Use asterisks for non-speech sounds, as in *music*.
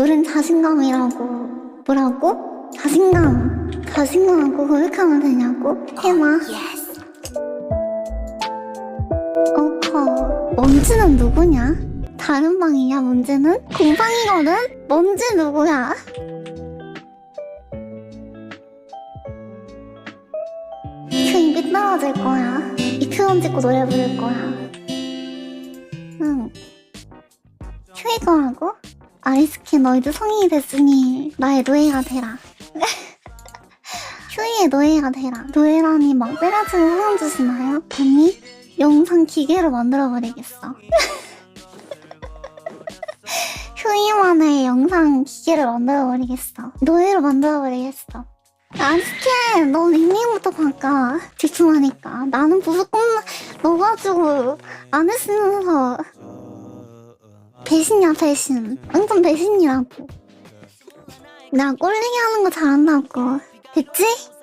노래는 자신감이라고 뭐라고? 자신감 자신감하고 고백하면 되냐고? 해봐 어커 먼지는 누구냐? 다른 방이냐 먼지는? 공방이거든? 먼지 누구야? 그 입이 떨어질 거야 이표정 짓고 노래 부를 거야 응 휴이거라고? 아이스키 너희도 성인이 됐으니 나의 노예가 되라. *laughs* 휴이의 노예가 되라. 노예라니 막 때려치는 소름 주시나요? 아니? 영상 기계로 만들어버리겠어. *laughs* 휴이만의 영상 기계를 만들어버리겠어. 노예로 만들어버리겠어. 아스케 너 닉네임부터 바꿔. 집중하니까. 나는 무조건 넣어가지고 안 했으면서 배신이야 배신. 완전 배신이라고. 나 꼴리게 하는 거 잘한다고. 됐지? 끝